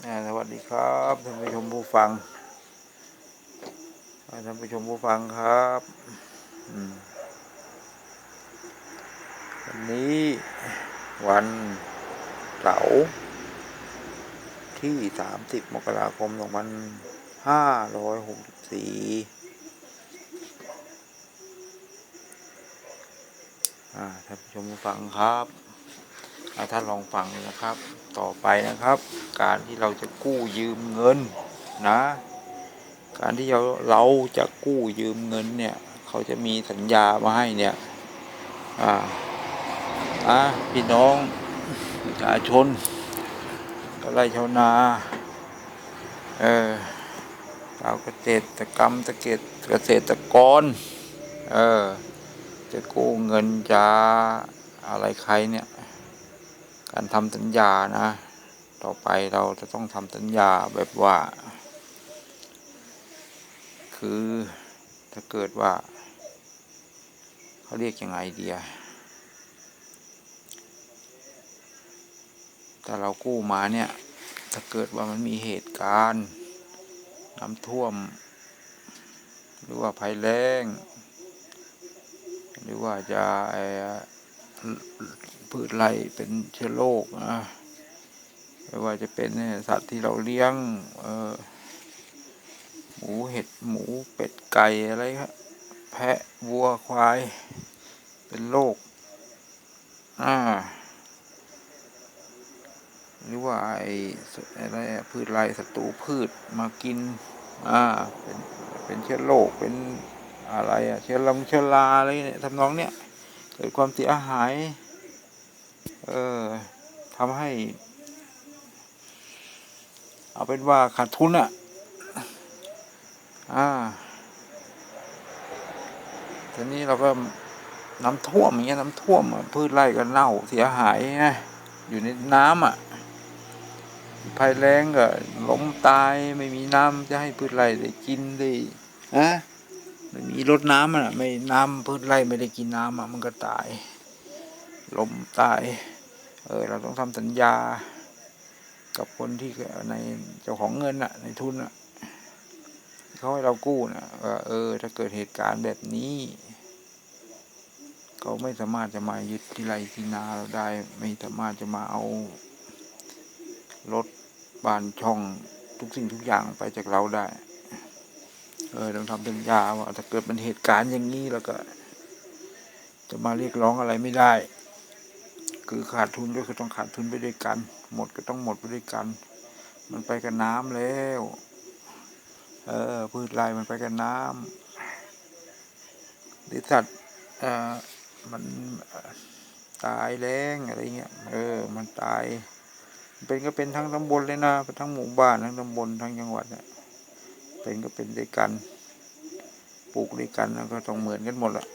สวัสดีครับท่านผู้ชมผู้ฟังท่านผู้ชมผู้ฟังครับอันนี้วันเสาร์ที่ 30 มกราคม 2564อ่ท่านผู้ชมผู้ฟังครับอ่าท่านลองฟังนะครับ ต่อไปนะครับ การที่เราจะกู้ยืมเงินนะ การที่เราเราจะกู้ยืมเงินเนี่ย เขาจะมีสัญญามาให้เนี่ย อ่าอะพี่น้องประชาชนก็ไรชาวนา เออชาวเกษตรกรรมเกษตรเกษตรกร เออ จะกู้เงินจะอะไรใครเนี่ย การทำสัญญานะ ต่อไปเราจะต้องทำสัญญาแบบว่า คือถ้าเกิดว่า เขาเรียกยังไงเดียแต่เรากู้มาเนี่ย ถ้าเกิดว่ามันมีเหตุการณ์น้ำท่วม หรือว่าภัยแล้ง หรือว่าจะ พืชไรเป็นเชื้อโรคนะไม่ว่าจะเป็นสัตว์ที่เราเลี้ยงเออหมูเห็ดหมูเป็ดไก่อะไรครับแพะวัวควาย เป็นโรคอ่าหรือว่าไอ้อะไรพืชไรศัตรูพืชมากินอ่าเป็นเป็นเชื้อโรคเป็นอะไรอะเชื้อลงเชื้อราอะไรเนี่ยทำนองเนี้ยเกิดความเสียหาย เออทำให้ เอาเป็นว่าขาดทุนอะอ่าทีนี้เราก็น้ำท่วมอย่างเงี้ยน้ำท่วมพืชไร่ก็เน่าเสียหายนะอยู่ในน้ำอะภัยแล้งก็ล้มตายไม่มีน้ำจะให้พืชไร่ได้กินได้ฮะไม่มีรดน้ำอะ ไม่น้ำพืชไร่ไม่ได้กินน้ำอะมันก็ตาย ล้มตาย เออเราต้องทำสัญญา กับคนที่ในเจ้าของเงินอะในทุนอะเขาให้เรากู้นะว่าเออ ถ้าเกิดเหตุการณ์แบบนี้เขาไม่สามารถจะมายึดที่ไรที่นาเราได้ ไม่สามารถจะมาเอารถบานช่องทุกสิ่งทุกอย่างไปจากเราได้ เออต้องทำสัญญาว่าถ้าเกิดเป็นเหตุการณ์อย่างนี้แล้วก็ จะมาเรียกร้องอะไรไม่ได้ คือขาดทุนก็คือต้องขาดทุนไปด้วยกัน หมดก็ต้องหมดไปด้วยกัน มันไปกับน้ำแล้ว เออพืชไรมันไปกับน้ำหรือสัตว์เออมันตายแรงอะไรเงี้ย เออ มันตาย เป็นก็เป็นทั้งตำบลเลยนะเป็นทั้งหมู่บ้านทั้งตำบลทั้งจังหวัดเนี่ยเป็นก็เป็นด้วยกัน ปลูกด้วยกันแล้วก็ต้องเหมือนกันหมดแหละ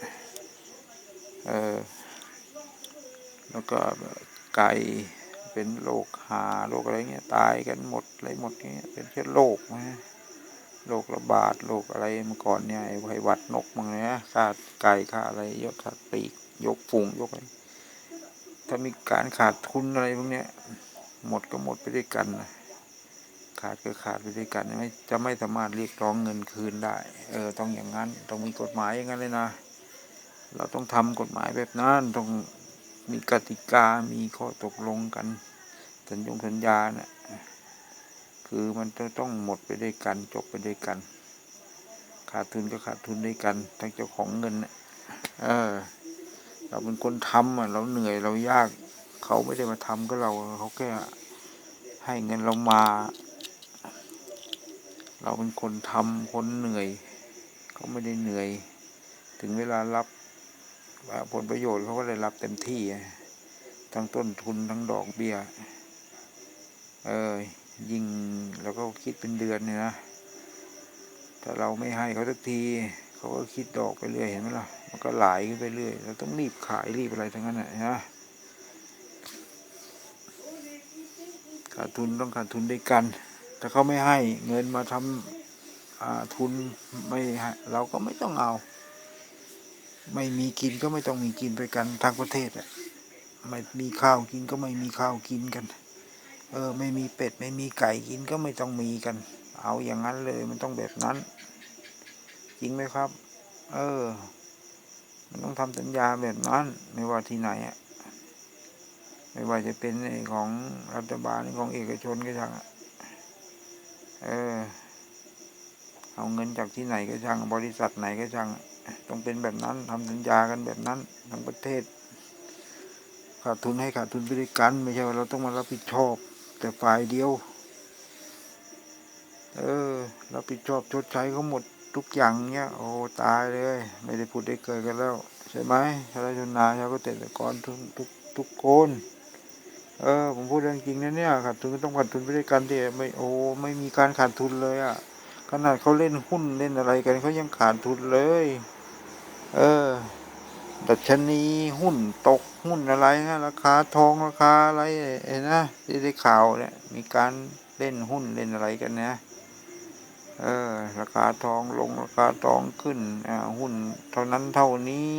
เออ แล้วก็ไก่เป็นโรคหาโรคอะไรเงี้ยตายกันหมดอะไรหมดเงี้ยเป็นเชื้อโรคนะโรคระบาดโรคอะไรเมื่อก่อนเนี่ยไอ้ไวหวัดนกมังเนี่ยค่าไก่ค่าอะไรยกค่าปีกยกฝูงยกอะไรถ้ามีการขาดทุนอะไรพวกเนี้ย หมดก็หมดไปด้วยกันนะขาดก็ขาดไปด้วยกันไม่จะไม่สามารถเรียกร้องเงินคืนได้ เออ ต้องอย่างนั้น ต้องมีกฎหมายอย่างนั้นเลยนะ เราต้องทำกฎหมายแบบนั้น ต้อง มีกติกา มีข้อตกลงกัน สัญญงสัญญาเนะ่ะคือมันจะต้องหมดไปด้วยกัน จบไปด้วยกัน ขาดทุนก็ขาดทุนด้วยกัน ทั้งเจ้าของเงินนะเออ เราเป็นคนทำอะ เราเหนื่อยเรายาก เขาไม่ได้มาทำก็เรา เขาแค่ให้เงินเรามา เราเป็นคนทำคนเหนื่อย เขาไม่ได้เหนื่อย ถึงเวลารับ ผลประโยชน์เขาก็ได้รับเต็มที่ ทั้งต้นทุนทั้งดอกเบี้ย เออยิ่งเราก็คิดเป็นเดือนเนี่ยนะ ถ้าเราไม่ให้เขาสักทีเขาก็คิดดอกไปเรื่อยเห็นไหมล่ะ มันก็ไหลขึ้นไปเรื่อย เราต้องรีบขายรีบอะไรทั้งนั้นนะฮะขาดทุนต้องขาดทุนด้วยกัน ถ้าเขาไม่ให้เงินมาทำทุนไม่ให้เราก็ไม่ต้องเอา ไม่มีกินก็ไม่ต้องมีกินไปกันทั้งประเทศอะไม่มีข้าวกินก็ไม่มีข้าวกินกัน เออ ไม่มีเป็ด ไม่มีไก่กินก็ไม่ต้องมีกัน เอาอย่างนั้นเลยมันต้องแบบนั้น จริงไหมครับ เออ มันต้องทำสัญญาแบบนั้น ไม่ว่าที่ไหนอะไม่ว่าจะเป็นไอ้ของรัฐบาลของเอกชนก็ช่างเออ เอาเงินจากที่ไหนก็ช่างบริษัทไหนก็ช่าง ต้องเป็นแบบนั้นทำสัญญากันแบบนั้นทั้งประเทศ ขาดทุนให้ขาดทุนไปด้วยกัน ไม่ใช่ว่าเราต้องมารับผิดชอบ แต่ฝ่ายเดียว เออรับผิดชอบชดใช้เขาหมดทุกอย่างเนี้ยโอ้ตายเลย ไม่ได้พูดได้เกิดกันแล้ว ใช่ไหมชาวไร่ชาวนาชาวเกษตรกรทุกทุกทุกคนเออผมพูดเรื่องจริงนะเนี่ยขาดทุนก็ต้องขาดทุนไปด้วยกันดิไม่โอ้ไม่มีการขาดทุนเลยอะ่ะขนาดเขาเล่นหุ้นเล่นอะไรกันเขายังขาดทุนเลย เออดัชนีหุ้นตกหุ้นอะไรนะราคาทองราคาอะไรเอ็นะที่ได้ข่าวเนี่ยมีการเล่นหุ้นเล่นอะไรกันนะเออ ราคาทองลงราคาทองขึ้นอ่าหุ้นเท่านั้นเท่านี้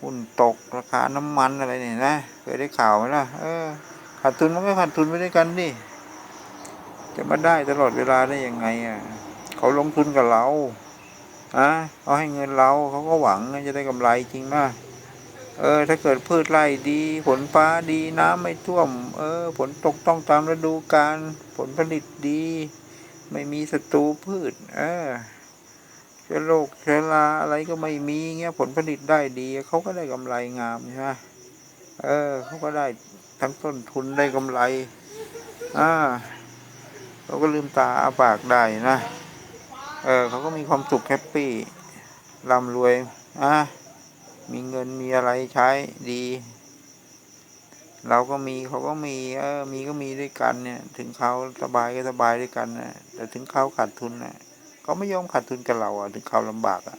หุ้นตกราคาน้ำมันอะไรเนี่ยนะเคยได้ข่าวไหมล่ะเออขาดทุนมันก็ขาดทุนไปด้วยกันดิจะมาได้ตลอดเวลาได้ยังไงอะเขาลงทุนกับเรา อะเขาให้เงินเราเขาก็หวังจะได้กำไรจริงมากเออ ถ้าเกิดพืชไร่ดี ผลฟ้าดีน้ำไม่ท่วม เออ ผลตกต้องตามฤดูกาลผลผลิตดี ไม่มีศัตรูพืช เออเชื้อโรคเชื้อราอะไรก็ไม่มีเงี้ย ผลผลิตได้ดีเขาก็ได้กำไรงามใช่ไหมเออเขาก็ได้ทั้งต้นทุนได้กำไร อ่าเขาก็ลืมตาอาปากได้นะ เออเขาก็มีความสุขแฮปปี้ร่ำรวยอะมีเงินมีอะไรใช้ดี เราก็มีเขาก็มีเออมีก็มีด้วยกันเนี่ย ถึงเขาสบายก็สบายด้วยกันนะแต่ถึงเขาขาดทุนนะเขาไม่ยอมขาดทุนกับเราอะ ถึงเขาลำบากอะ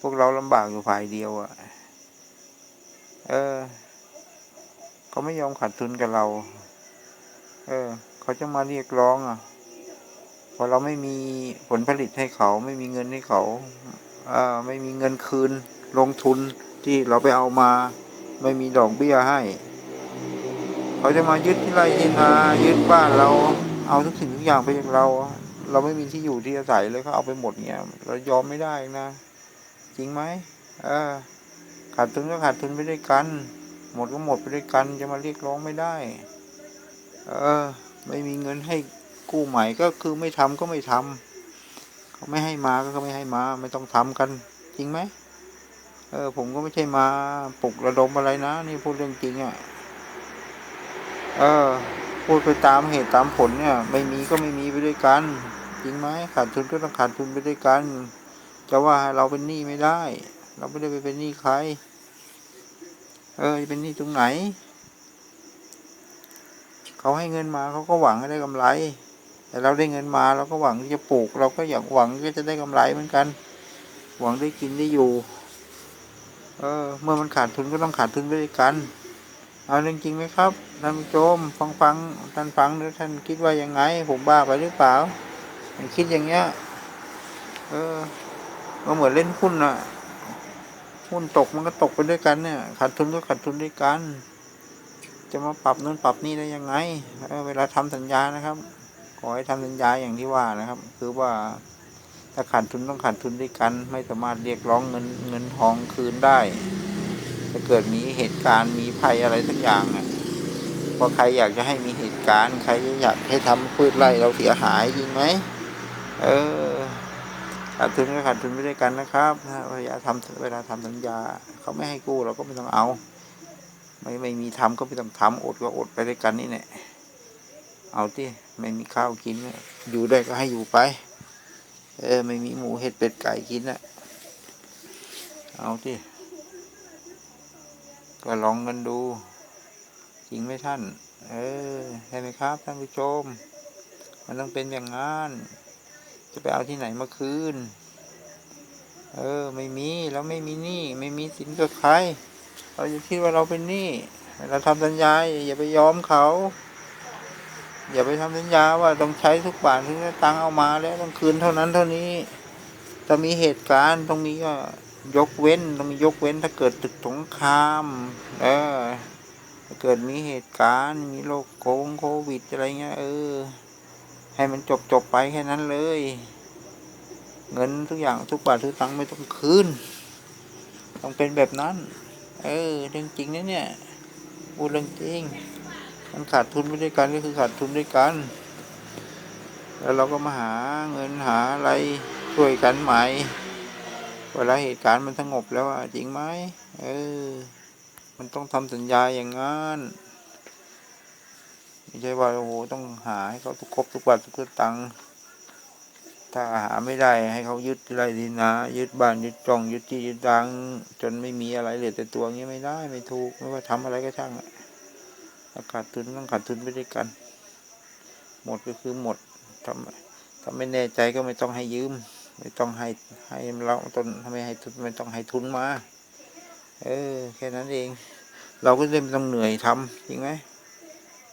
พวกเราลำบากอยู่ฝ่ายเดียวอะ เออเขาไม่ยอมขาดทุนกับเรา เออ เขาจะมาเรียกร้องอะ พอเราไม่มีผลผลิตให้เขา ไม่มีเงินให้เขาเอ่อไม่มีเงินคืนลงทุนที่เราไปเอามา ไม่มีดอกเบี้ยให้ เขาจะมายึดที่ไร่ที่นายึดบ้านเราเอาทุกสิ่งทุกอย่างไปจากเรา เราไม่มีที่อยู่ที่อาศัยเลยเขาเอาไปหมดเงี้ยเรายอมไม่ได้นะ จริงไหมเออขาดทุนก็ขาดทุนไปด้วยกัน หมดก็หมดไปด้วยกันจะมาเรียกร้องไม่ได้ เออ ไม่มีเงินให้ กู้ใหม่ก็คือไม่ทำก็ไม่ทำเขาไม่ให้มาก็ไม่ให้มา ไม่ต้องทำกัน จริงไหมเออผมก็ไม่ใช่มาปลุกระดมอะไรนะ นี่พูดเรื่องจริงอะ่ะเออพูดไปตามเหตุตามผลเนี่ย ไม่มีก็ไม่มีไปด้วยกัน จริงไหมขาดทุนก็ต้องขาดทุนไปด้วยกัน จะว่าเราเป็นหนี้ไม่ได้ เราไม่ได้ไปเป็นหนี้ใคร เออจะเป็นหนี้ตรงไหนเขาให้เงินมาเขาก็หวังให้ได้กำไร แต่เราได้เงินมาเราก็หวังที่จะปลูก เราก็อยากหวังที่จะได้กำไรเหมือนกัน หวังได้กินได้อยู่ เออ เมื่อมันขาดทุนก็ต้องขาดทุนไปด้วยกัน เอาเรื่องจริงไหมครับท่านผู้ชมฟังฟังท่านฟังแล้วท่านคิดว่ายังไง ผมบ้าไปหรือเปล่าผมคิดอย่างเงี้ย เออก็เหมือนเล่นหุ้นอะหุ้นตกมันก็ตกไปด้วยกันเนี่ยขาดทุนก็ขาดทุนด้วยกัน จะมาปรับนู่นปรับนี่ได้ยังไงเออเวลาทำสัญญานะครับ ขอให้ทำสัญญาอย่างที่ว่านะครับ คือว่าถ้าขาดทุนต้องขาดทุนด้วยกัน ไม่สามารถเรียกร้องเงินเงินทองคืนได้ถ้าเกิดมีเหตุการณ์มีภัยอะไรสักอย่างอะเพราใครอยากจะให้มีเหตุการณ์ ใครอยากให้ทำพืชไร่เราเสียหายจริงไหมเออขาดทุนก็ขาดทุนไปด้วยกันนะครับถ้าเวลาทำเวลาทำสัญญา เขาไม่ให้กู้เราก็ไม่ต้องเอา ไม่ไม่มีทำก็ไม่ต้องทำอดก็อดไปด้วยกันนี่แหละ เอาที่ไม่มีข้าวกินอยู่ได้ก็ให้อยู่ไป เออไม่มีหมูเห็ดเป็ดไก่กินนะเอาที่ก็ลองกันดู จริงไหมท่าน เออใช่ไหมครับท่านผู้ชม มันต้องเป็นอย่างนั้นจะไปเอาที่ไหนมาคืน เออ ไม่มีเราไม่มีหนี้ไม่มีสินกับใคร เราจะคิดว่าเราเป็นหนี้เราทำสัญญาอย่าไปยอมเขา อย่าไปทำสัญญาว่าต้องใช้ทุกบาทที่ตังเอามาแล้วต้องคืนเท่านั้นเท่านี้ถ้ามีเหตุการณ์ตรงนี้ก็ยกเว้นต้องมียกเว้นถ้าเกิดตึกสงครามเออถ้าเกิดมีเหตุการณ์มีโรคโควิดโควิดอะไรเงี้ยเออ ให้มันจบจบไปแค่นั้นเลย เงินทุกอย่างทุกบาททุกตังไม่ต้องคืนต้องเป็นแบบนั้น เออเรื่องจริงนะเนี่ยพูดเรื่องจริง มันขาดทุนไม่ด้วยกันก็คือขาดทุนด้วยกัน แล้วเราก็มาหาเงินหาอะไรช่วยกันใหม่เวลาเหตุการณ์มันสงบแล้วอะจริงไหมเออ มันต้องทำสัญญาอย่างงั้นไม่ใช่ว่าโอ้โหต้องหาให้เขาทุกครบทุกบาททุกสตังค์ถ้าหาไม่ได้ให้เขายึดอะไรดีนะยึดบ้านยึดจองยึดที่ยึดตัง จนไม่มีอะไรเหลือแต่ตัวเงี้ยไม่ได้ไม่ถูกไม่ว่าทำอะไรก็ช่างอะ ถ้าขาดทุนต้องขาดทุนไปด้วยกัน หมดก็คือหมดถ้าถ้าไม่แน่ใจก็ไม่ต้องให้ยืม ไม่ต้องให้ให้เราต้นถ้าไม่ให้ทุนไม่ต้องให้ทุนมา เออ แค่นั้นเอง เราก็เลยไม่ต้องเหนื่อยทำจริงไหม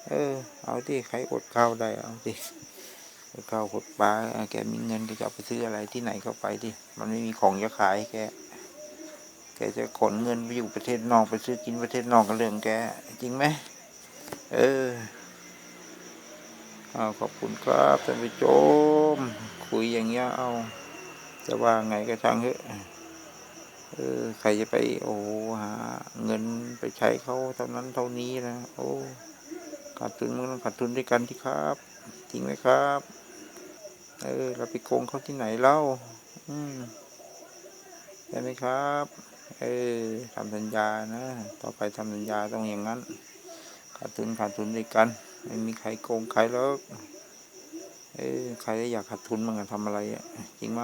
เออ เอาที่ใครอดข้าวได้เอาที่อดข้าวอดปลาแกมีเงินแกจะไปซื้ออะไรที่ไหนก็ไปดิมันไม่มีของจะขายแกแกจะขนเงินไปอยู่ประเทศนอกไปซื้อกินประเทศนอกก็เรื่องแกจริงไหม เออเอาขอบคุณครับท่านผู้ชมคุยอย่างเงี้ยเอา จะว่าไงก็ช่างเถอะเออใครจะไปโอ้หาเงินไปใช้เขาเท่านั้นเท่านี้นะโอ้ขาดทุนมันต้องขาดทุนด้วยกันที่ครับ จริงไหมครับ เออ เราไปโกงเขาที่ไหนเล่า อืมใช่ไหมครับ เออทำสัญญานะ ต่อไปทำสัญญาต้องอย่างนั้น ขาดทุนขาดทุนด้วยกัน ไม่มีใครโกงใครหรอกเออใครอยากขาดทุนมันก็ทำอะไรอะจริงไหม